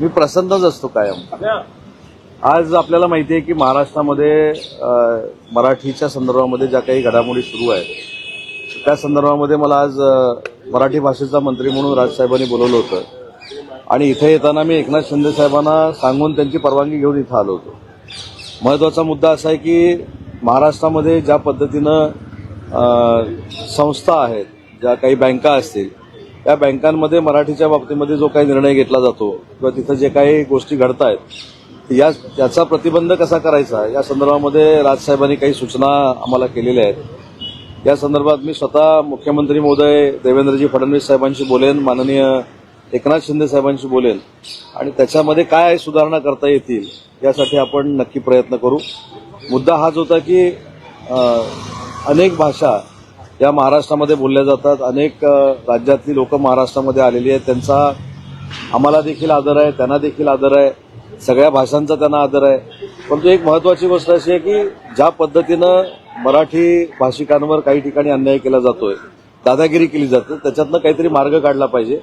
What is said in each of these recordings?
मी प्रसन्नच असतो कायम. आज आपल्याला माहिती आहे की महाराष्ट्रामध्ये मराठीच्या संदर्भामध्ये ज्या काही घडामोडी सुरू आहेत त्या संदर्भामध्ये मला आज मराठी भाषेचा मंत्री म्हणून राजसाहेबांनी बोलवलं होतं. आणि इथे येताना मी एकनाथ शिंदे साहेबांना सांगून त्यांची परवानगी घेऊन इथं आलो होतो. महत्त्वाचा मुद्दा असा आहे की महाराष्ट्रामध्ये ज्या पद्धतीनं संस्था आहेत ज्या काही बँका असतील त्या बँकांमध्ये मराठीच्या बाबतीमध्ये जो काही निर्णय घेतला जातो किंवा तिथं जे काही गोष्टी घडत आहेत या त्याचा प्रतिबंध कसा करायचा? या संदर्भामध्ये राजसाहेबांनी काही सूचना आम्हाला केलेल्या आहेत. या संदर्भात मी स्वतः मुख्यमंत्री महोदय देवेंद्रजी फडणवीस साहेबांशी बोलेन माननीय एकनाथ शिंदे साहेबांशी बोलेन. आणि त्याच्यामध्ये काय सुधारणा करता येतील यासाठी आपण नक्की प्रयत्न करू. मुद्दा हाच होता की अनेक भाषा या महाराष्ट्रामध्ये बोलल्या जातात. अनेक राज्यातली लोक महाराष्ट्रामध्ये आलेली आहेत. त्यांचा आम्हाला देखील आदर आहे त्यांना देखील आदर आहे. सगळ्या भाषांचा त्यांना आदर आहे. परंतु एक महत्वाची गोष्ट अशी आहे की ज्या पद्धतीनं मराठी भाषिकांवर काही ठिकाणी अन्याय केला जातोय दादागिरी केली जाते त्याच्यातनं काहीतरी मार्ग काढला पाहिजे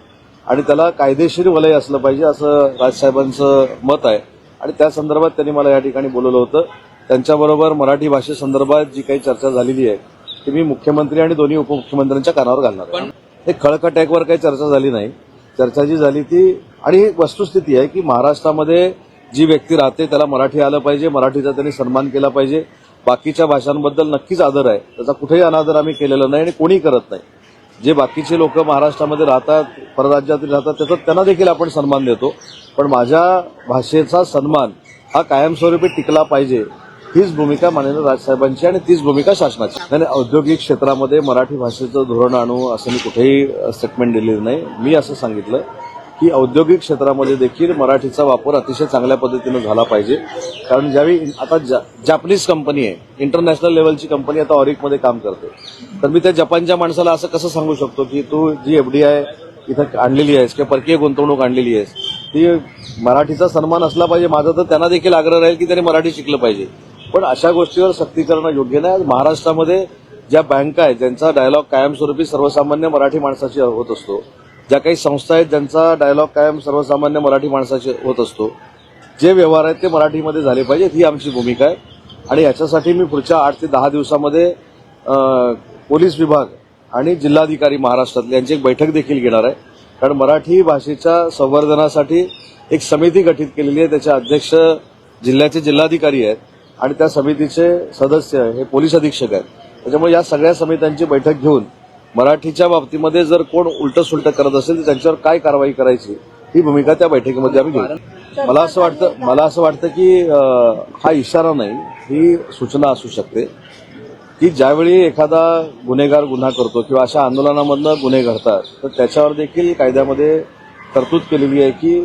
आणि त्याला कायदेशीर वलय असलं पाहिजे असं राजसाहेबांचं मत आहे. आणि त्या संदर्भात त्यांनी मला या ठिकाणी बोलवलं होतं. त्यांच्याबरोबर मराठी भाषेसंदर्भात जी काही चर्चा झालेली आहे ती मी मुख्यमंत्री आणि दोन्ही उपमुख्यमंत्र्यांच्या कानावर घालणार आहे. हे खळकटॅकवर काही चर्चा झाली नाही. चर्चा जी झाली ती आणि ही वस्तुस्थिती आहे की महाराष्ट्रामध्ये जी व्यक्ती राहते त्याला मराठी आलं पाहिजे मराठीचा त्यांनी सन्मान केला पाहिजे. बाकीच्या भाषांबद्दल नक्कीच आदर आहे. त्याचा कुठेही अनादर आम्ही केलेला नाही आणि कोणी करत नाही. जे बाकीचे लोक महाराष्ट्रामध्ये राहतात परराज्यातील राहतात त्याचा त्यांना देखील आपण सन्मान देतो. पण माझ्या भाषेचा सन्मान हा कायमस्वरूपी टिकला पाहिजे. हीच भूमिका माननीय राजसाहेबांची आणि तीच भूमिका शासनाची. आणि औद्योगिक क्षेत्रामध्ये मराठी भाषेचं धोरण आणू असं मी कुठेही स्टेटमेंट दिलेलं नाही. मी असं सांगितलं की औद्योगिक क्षेत्रामध्ये देखील मराठीचा वापर अतिशय चांगल्या पद्धतीनं झाला पाहिजे. कारण ज्यावेळी आता जा- जापनीज कंपनी आहे इंटरनॅशनल लेवलची कंपनी आता ऑरिकमध्ये काम करते. तर मी त्या जपानच्या माणसाला असं कसं सांगू शकतो की तू जी एफडीआय इथं आणलेली आहेस किंवा परकीय गुंतवणूक आणलेली आहेस ती मराठीचा सन्मान असला पाहिजे. माझा तर त्यांना देखील आग्रह राहील की त्यांनी मराठी शिकलं पाहिजे. पण अशा गोष्टीवर सक्ती करणं योग्य नाही. आज महाराष्ट्रामध्ये ज्या बँका आहेत ज्यांचा डायलॉग कायमस्वरूपी सर्वसामान्य मराठी माणसाची होत असतो ज्या काही संस्था आहेत ज्यांचा डायलॉग कायम सर्वसामान्य मराठी माणसाचे होत असतो जे व्यवहार आहेत ते मराठीमध्ये झाले पाहिजेत ही आमची भूमिका आहे. आणि याच्यासाठी मी पुढच्या आठ ते दहा दिवसामध्ये पोलीस विभाग आणि जिल्हाधिकारी महाराष्ट्रातले यांची एक बैठक देखील घेणार आहे. कारण मराठी भाषेच्या संवर्धनासाठी एक समिती गठीत केलेली आहे. त्याचे अध्यक्ष जिल्ह्याचे जिल्हाधिकारी आहेत. आणि त्या समितीचे सदस्य हे पोलीस अधीक्षक आहेत. त्याच्यामुळे या सगळ्या समित्यांची बैठक घेऊन मराठीच्या बाबतीमध्ये जर कोण उलट सुलट करत असेल तर त्यांच्यावर काय कारवाई करायची ही भूमिका त्या बैठकीमध्ये आम्ही घेऊ. मला असं वाटतं मला असं वाटतं की हा इशारा नाही ही सूचना असू शकते की ज्यावेळी एखादा गुन्हेगार गुन्हा करतो किंवा अशा आंदोलनामधनं गुन्हे घडतात तर त्याच्यावर देखील कायद्यामध्ये तरतूद केलेली आहे की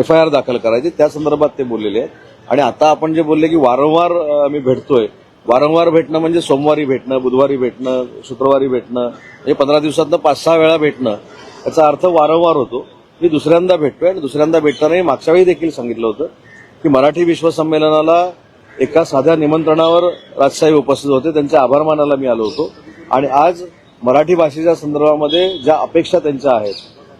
एफ आय आर दाखल करायची. त्या संदर्भात ते बोललेले आहेत. आणि आता आपण जे बोलले की वारंवार मी भेटतोय. वारंवार भेटणं म्हणजे सोमवारी भेटणं बुधवारी भेटणं शुक्रवारी भेटणं हे पंधरा दिवसातनं पाच सहा वेळा भेटणं याचा अर्थ वारंवार होतो. मी दुसऱ्यांदा भेटतोय आणि दुसऱ्यांदा भेटतानाही मागच्या वेळी देखील सांगितलं होतं की मराठी विश्वसंमेलनाला एका साध्या निमंत्रणावर राजसाहेब उपस्थित होते. त्यांचे आभार मानायला मी आलो होतो. आणि आज मराठी भाषेच्या संदर्भामध्ये ज्या अपेक्षा त्यांच्या आहेत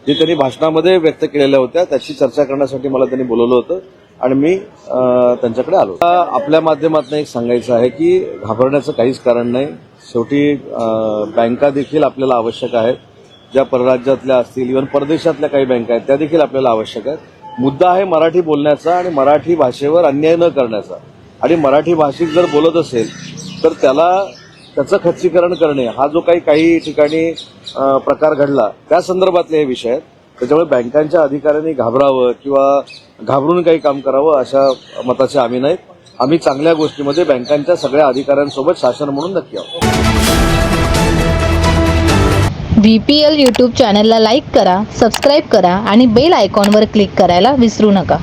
जे त्यांनी भाषणामध्ये व्यक्त केलेल्या होत्या त्याची चर्चा करण्यासाठी मला त्यांनी बोलवलं होतं. आणि मी त्यांच्याकडे आलो. आता आपल्या माध्यमातून एक सांगायचं आहे की घाबरण्याचं काहीच कारण नाही. शेवटी बँका देखील आपल्याला आवश्यक आहेत. ज्या परराज्यातल्या असतील इव्हन परदेशातल्या काही बँका आहेत त्या देखील आपल्याला आवश्यक आहेत. मुद्दा आहे मराठी बोलण्याचा आणि मराठी भाषेवर अन्याय न करण्याचा. आणि मराठी भाषिक जर बोलत असेल तर त्याला त्याचं खच्चीकरण करणे हा जो काही काही ठिकाणी प्रकार घडला त्या संदर्भातले हे विषय आहेत. त्याच्यामुळे बँकांच्या अधिकाऱ्यांनी घाबरावं किंवा घाबरून काही काम करावं अशा मताचे आम्ही नाहीत. आम्ही चांगल्या गोष्टीमध्ये बँकांच्या सगळ्या अधिकाऱ्यांसोबत शासन म्हणून नक्की आहोत. व्हीपीएल पी एल यूट्यूब चॅनलला लाईक करा सबस्क्राईब करा आणि बेल आयकॉनवर क्लिक करायला विसरू नका.